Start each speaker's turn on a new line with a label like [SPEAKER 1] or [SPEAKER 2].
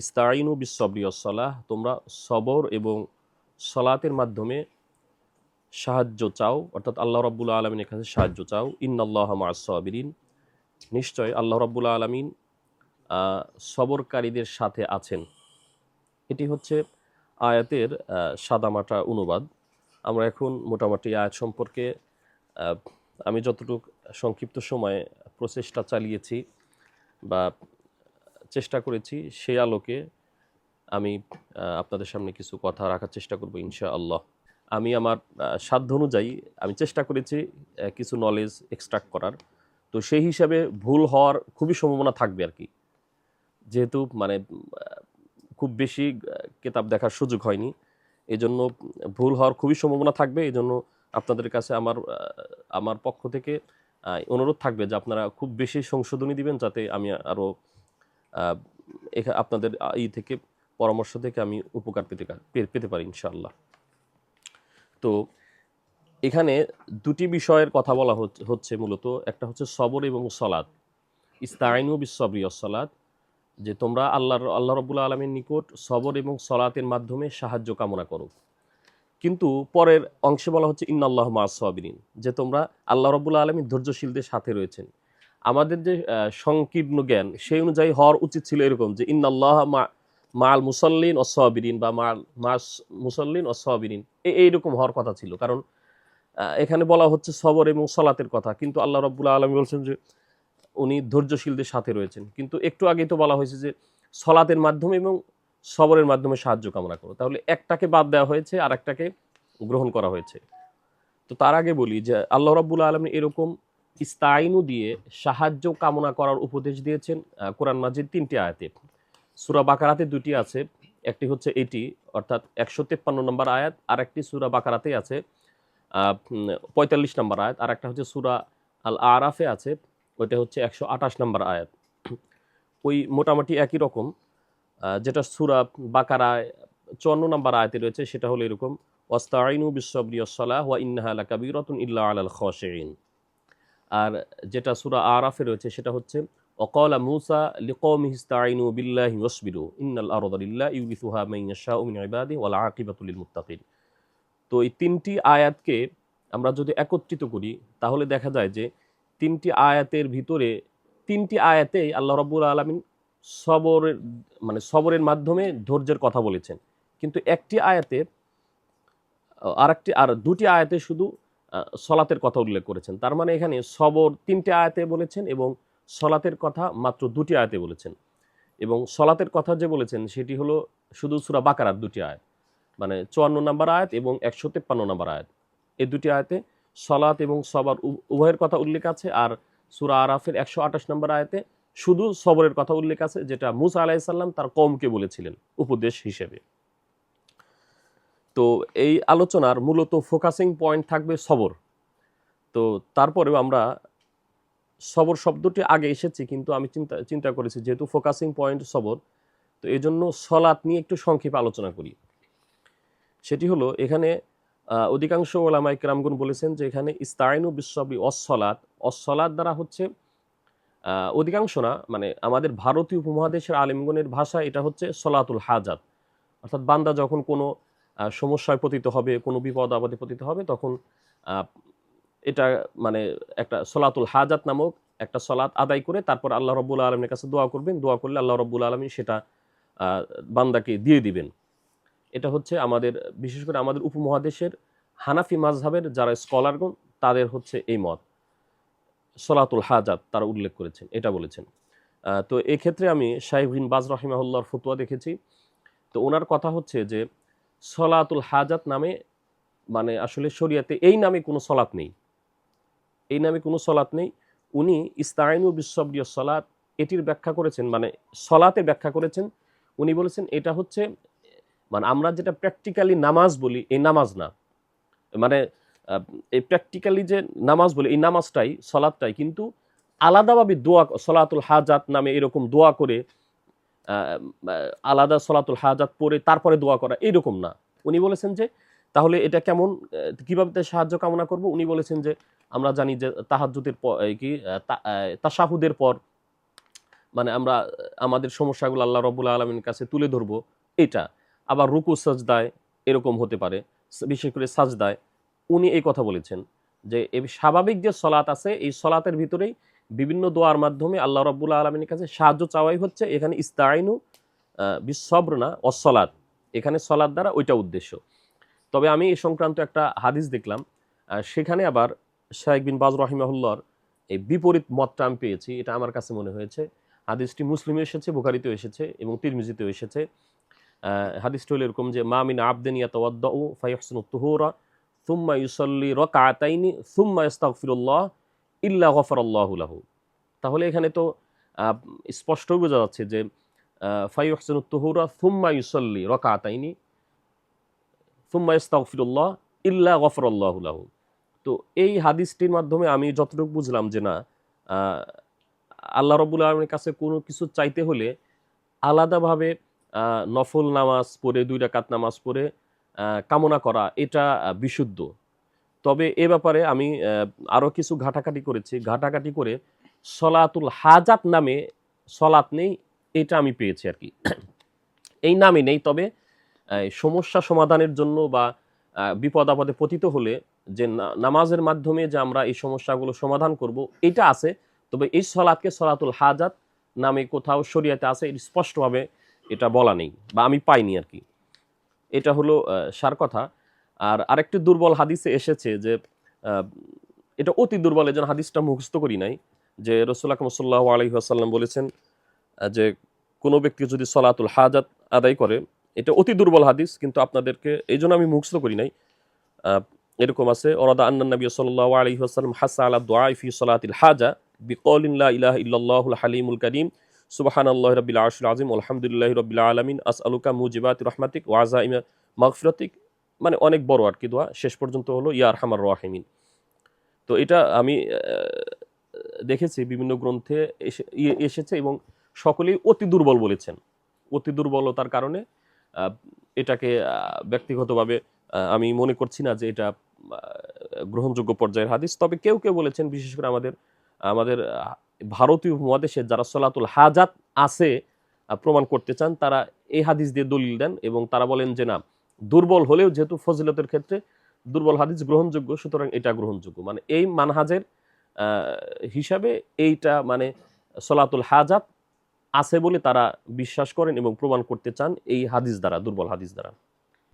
[SPEAKER 1] ইস্তাইনু বিশ্বরিয়সলাহ তোমরা সবর এবং সলাতের মাধ্যমে সাহায্য চাও, অর্থাৎ আল্লাহ রব্বুল আলমিনের কাছে সাহায্য চাও। ইন্নাল্লাহ মাসাবিরিন নিশ্চয় আল্লাহ রব্বুল আলমিন সবরকারীদের সাথে আছেন। এটি হচ্ছে আয়াতের সাদামাটা অনুবাদ। আমরা এখন মোটামুটি আয়াত সম্পর্কে আমি যতটুকু সংক্ষিপ্ত সময়ে প্রচেষ্টা চালিয়েছি বা চেষ্টা করেছি, সেই আলোকে আমি আপনাদের সামনে কিছু কথা রাখার চেষ্টা করব ইনশা আল্লাহ আমি আমার সাধ্য অনুযায়ী আমি চেষ্টা করেছি কিছু নলেজ এক্সট্রাক্ট করার। তো সেই হিসাবে ভুল হওয়ার খুবই সম্ভাবনা থাকবে আর কি। যেহেতু মানে খুব বেশি কেতাব দেখার সুযোগ হয়নি। এই জন্য ভুল হওয়ার খুবই সম্ভাবনা থাকবে। এই জন্য আপনাদের কাছে আমার আমার পক্ষ থেকে অনুরোধ থাকবে যে আপনারা খুব বেশি সংশোধনী দিবেন, যাতে আমি আরও আপনাদের ই থেকে, পরামর্শ থেকে আমি উপকার পেতে পেতে পারি, ইনশাআল্লাহ। তো এখানে দুটি বিষয়ের কথা বলা হচ- হচ্ছে মূলত। একটা হচ্ছে সবর এবং সলাদ ইস্তাইনু বিশ্বরিয় সলাদ যে তোমরা আল্লাহর, আল্লাহ রবুল্লা আলমীর নিকট সবর এবং সলাতের মাধ্যমে সাহায্য কামনা করো। কিন্তু পরের অংশে বলা হচ্ছে, ইন্নাল্লাহ মাসবিরিন যে তোমরা আল্লাহ রবুল্লা আলমীর ধৈর্যশীলদের সাথে রয়েছেন। আমাদের যে সংকীর্ণ জ্ঞান, সেই অনুযায়ী হওয়ার উচিত ছিল এরকম যে, ইন্নাল্লাহ মা মাল মুসল্লিন ও সবিরিন বা মাল মাস মুসল্লিন ও সবিরিন। এইরকম হওয়ার কথা ছিল। কারণ এখানে বলা হচ্ছে সবর এবং সলাতের কথা। কিন্তু আল্লাহ রব্বুল্লা আলমী বলছেন যে, উনি ধৈর্যশীলদের সাথে রয়েছেন। কিন্তু একটু আগেই তো বলা হয়েছে যে, সলাতের মাধ্যমে এবং সবরের মাধ্যমে সাহায্য কামনা করো। তাহলে একটাকে বাদ দেওয়া হয়েছে আর একটাকে গ্রহণ করা হয়েছে। তো তার আগে বলি যে, আল্লাহ রাব্বুল আলমী এরকম ইস্তাইনু দিয়ে সাহায্য কামনা করার উপদেশ দিয়েছেন কোরআন মাজিদ তিনটি আয়াতে। সুরা বাকারাতে দুটি আছে, একটি হচ্ছে এটি, অর্থাৎ একশো তেপ্পান্ন নম্বর আয়াত আর একটি সুরা বাকারাতে আছে পঁয়তাল্লিশ নম্বর আয়াত আর একটা হচ্ছে সুরা আল আরাফে আছে, ওইটা হচ্ছে একশো আঠাশ নম্বর আয়াত। ওই মোটামুটি একই রকম যেটা সুরা বাকারায় চুয়ান্ন নম্বর আয়াতে রয়েছে, সেটা হলো এরকম ওয়াস্তাইনু বিশ্বরিয়সলাহ ওয়া ইন্নাহা লাকাবীরাতুন ইল্লা আলাল খাশিঈন। আর যেটা সুরা আরাফে রয়েছে সেটা হচ্ছে, অকল মুসা লিকৌমিহি ইস্তাইনু বিল্লাহি ওয়াসবিরু, ইন্নাল আরদা লিল্লাহ ইউরিসুহা মান ইয়াশাউ মিন ইবাদি ওয়াল আকিবাতু লিল মুত্তাকিন। তো এই তিনটি আয়াতকে আমরা যদি একত্রিত করি, তাহলে দেখা যায় যে তিনটি আয়াতের ভিতরে তিনটি আয়াতেই আল্লাহ রাব্বুল আলামিন সবরের মানে সবরের মাধ্যমে ধৈর্যের কথা বলেছেন। কিন্তু একটি আয়াতে আর একটি আর দুটি আয়াতে শুধু সলাতের কথা উল্লেখ করেছেন। তার মানে এখানে সবর তিনটে আয়াতে বলেছেন এবং সলাতের কথা মাত্র দুটি আয়াতে বলেছেন। এবং সলাতের কথা যে বলেছেন, সেটি হলো শুধু সুরা বাকারার দুটি আয়াত মানে চুয়ান্ন নম্বর আয়াত এবং একশো তেপ্পান্ন নম্বর আয়াত। এই দুটি আয়াতে সলাত এবং সবার উভয়ের কথা উল্লেখ আছে আর সুরা আরাফের একশো আঠাশ নম্বর আয়াতে শুধু সবরের কথা উল্লেখ আছে, যেটা মুসা আলাইসাল্লাম তার কমকে বলেছিলেন উপদেশ হিসেবে। তো এই আলোচনার মূলত ফোকাসিং পয়েন্ট থাকবে সবর। তো তারপরেও আমরা সবর শব্দটি আগে এসেছি, কিন্তু আমি চিন্তা চিন্তা করেছি যেহেতু ফোকাসিং পয়েন্ট সবর, তো এই জন্য সলাৎ নিয়ে একটু সংক্ষেপে আলোচনা করি। সেটি হলো, এখানে অধিকাংশ ওলামা ইকরামগুন বলেছেন যে এখানে ইস্তাইনু বিশ্ববি অসলাৎ অসলাৎ দ্বারা হচ্ছে অধিকাংশ না মানে আমাদের ভারতীয় উপমহাদেশের আলিমগণের ভাষা এটা হচ্ছে সলাতুল হাজাত। অর্থাৎ বান্দা যখন কোনো সমস্যায় পতিত হবে, কোনো বিপদ আপদে পতিত হবে, তখন এটা মানে একটা সলাতুল হাজাত নামক একটা সলাত আদায় করে তারপর আল্লাহ রব্বুল আলমের কাছে দোয়া করবেন। দোয়া করলে আল্লাহ রব্বুল আলমী সেটা বান্দাকে দিয়ে দিবেন। এটা হচ্ছে আমাদের, বিশেষ করে আমাদের উপমহাদেশের হানাফি মাজহাবের যারা স্কলারগণ, তাদের হচ্ছে এই মত। সলাতুল হাজাত তারা উল্লেখ করেছেন, এটা বলেছেন। তো এক্ষেত্রে আমি শাহিব বিন বাজ রহিমাহুল্লাহর ফতুয়া দেখেছি। তো ওনার কথা হচ্ছে যে সলাতুল হাজাত নামে মানে আসলে শরিয়াতে এই নামে কোনো সলাত নেই। এই নামে কোনো সলাত নেই। উনি ইস্তাইনু বিশ্ববীয় সলাত, এটির ব্যাখ্যা করেছেন মানে সলাতে ব্যাখ্যা করেছেন। উনি বলেছেন, এটা হচ্ছে মানে আমরা যেটা প্র্যাকটিক্যালি নামাজ বলি, এই নামাজ না। মানে এই প্র্যাকটিক্যালি যে নামাজ বলি, এই নামাজটাই সলাদটাই কিন্তু আলাদাভাবে দোয়া, সলাতুল হাজাত নামে এরকম দোয়া করে আলাদা সলাতুল হাজাত পরে তারপরে দোয়া করা এরকম না। উনি বলেছেন যে তাহলে এটা কেমন কীভাবে সাহায্য কামনা করব? উনি বলেছেন যে আমরা জানি যে তাহাজ্জুদের পর কি আহ, তা- আহ, তাশাহুদের পর মানে আমরা আমাদের সমস্যাগুলো আল্লাহ রব্বুল আলমীর কাছে তুলে ধরবো এটা। আবার রুকু সাজদায় এরকম হতে পারে বিশেষ করে সাজদায়। উনি এই কথা বলেছেন যে স্বাভাবিক যে সলাৎ আছে এই সলাতের ভিতরেই বিভিন্ন দোয়ার মাধ্যমে আল্লাহ রব্বুল আলমীর কাছে সাহায্য চাওয়াই হচ্ছে। এখানে ইস্তাইনু বিশ্বব্র না অসলাৎ এখানে সলাদ দ্বারা ওইটা উদ্দেশ্য। তবে আমি এই সংক্রান্ত একটা হাদিস দেখলাম। সেখানে আবার শাহেক বিন বাজ রহিমাহুল্লার এই বিপরীত মতটা আমি পেয়েছি, এটা আমার কাছে মনে হয়েছে। হাদিসটি মুসলিমে এসেছে, বুখারিতেও এসেছে এবং তিরমিজিতেও এসেছে। হাদিসটি হলো এরকম যে মামিন আবদেন ইয়াতাওয়াদ্দাউ ফায়াহসিনু তুহুরা, সুম্মা ইউসাল্লি রাকাতাইনি সুম্মা ইস্তাগফিরুল্লাহ ইল্লা গফারাল্লাহু লাহু। তাহলে এখানে তো আহ, স্পষ্ট বোঝা যাচ্ছে যে ফাইহসিনু তুহুরা সুম্মা ইউসাল্লি রাকাতাইনি সুম্মা ইস্তাগফিরুল্লাহ ইল্লা গফরাল্লাহু লাহু। তো এই হাদিসটির মাধ্যমে আমি যতটুকু বুঝলাম যে না আল্লাহ রবুল আলমের কাছে কোনো কিছু চাইতে হলে আলাদাভাবে নফল নামাজ পড়ে দুই রাকাত নামাজ পড়ে কামনা করা এটা বিশুদ্ধ। তবে এ ব্যাপারে আমি আরও কিছু ঘাটাঘাটি করেছি। ঘাটাঘাটি করে সলাতুল হাজাত নামে সলাত নেই, এটা আমি পেয়েছি আর কি। এই নামে নেই, তবে সমস্যা সমাধানের জন্য বা বিপদ আপদে পতিত হলে যে নামাজের মাধ্যমে যে আমরা এই সমস্যাগুলো সমাধান করব, এটা আছে। তবে এই সলাতকে সলাতুল হাজাত নামে কোথাও শরিয়াতে আছে স্পষ্টভাবে এটা বলা নেই বা আমি পাইনি আর কি। এটা হলো সার কথা। আর আরেকটি দুর্বল হাদিসে এসেছে যে এটা অতি দুর্বল এজন হাদিসটা মুখস্থ করি নাই, যে রসুল আকরম সাল্লাহ আলহি আসাল্লাম বলেছেন যে কোনো ব্যক্তি যদি সলাতুল হাজাত আদায় করে, এটা অতি দুর্বল হাদিস, কিন্তু আপনাদেরকে এই জন্য আমি মুখস্থ করি নাই। এরকম আছে ওরাদা আন্নান নবী সাল্লাল্লাহু আলাইহি ওয়াসাল্লাম হাসা আলা দুআ ফি সালাতিল হাজা বিকওলিন লা ইলাহা ইল্লাল্লাহুল হালিমুল কারীম, সুবহানাল্লাহি রাব্বিল আরশিল আযীম আলহামদুলিল্লাহি রাব্বিল আলামিন, আসআলুকা মুজিবাতি রাহমাতিক ওয়া আযাইমা মাগফিরাতিক। মানে অনেক বড় আর কি দোয়া। শেষ পর্যন্ত হলো, ইয়া আরহামার রাহিমিন। তো এটা আমি দেখেছি বিভিন্ন গ্রন্থে এসে- ইয়ে এসেছে এবং সকলেই অতি দুর্বল বলেছেন। অতি দুর্বলতার কারণে এটাকে ব্যক্তিগতভাবে আমি মনে করছি না যে এটা গ্রহণযোগ্য পর্যায়ের হাদিস। তবে কেউ কেউ বলেছেন, বিশেষ করে আমাদের আমাদের ভারতীয় উপমহাদেশে যারা সলাতুল হাজাত আছে প্রমাণ করতে চান, তারা এই হাদিস দিয়ে দলিল দেন এবং তারা বলেন যে না দুর্বল হলেও যেহেতু ফজিলতের ক্ষেত্রে দুর্বল হাদিস গ্রহণযোগ্য, সুতরাং এটা গ্রহণযোগ্য। মানে এই মানহাজের হিসাবে এইটা মানে সলাতুল হাজাত আছে বলে তারা বিশ্বাস করেন এবং প্রমাণ করতে চান এই হাদিস দ্বারা, দুর্বল হাদিস দ্বারা।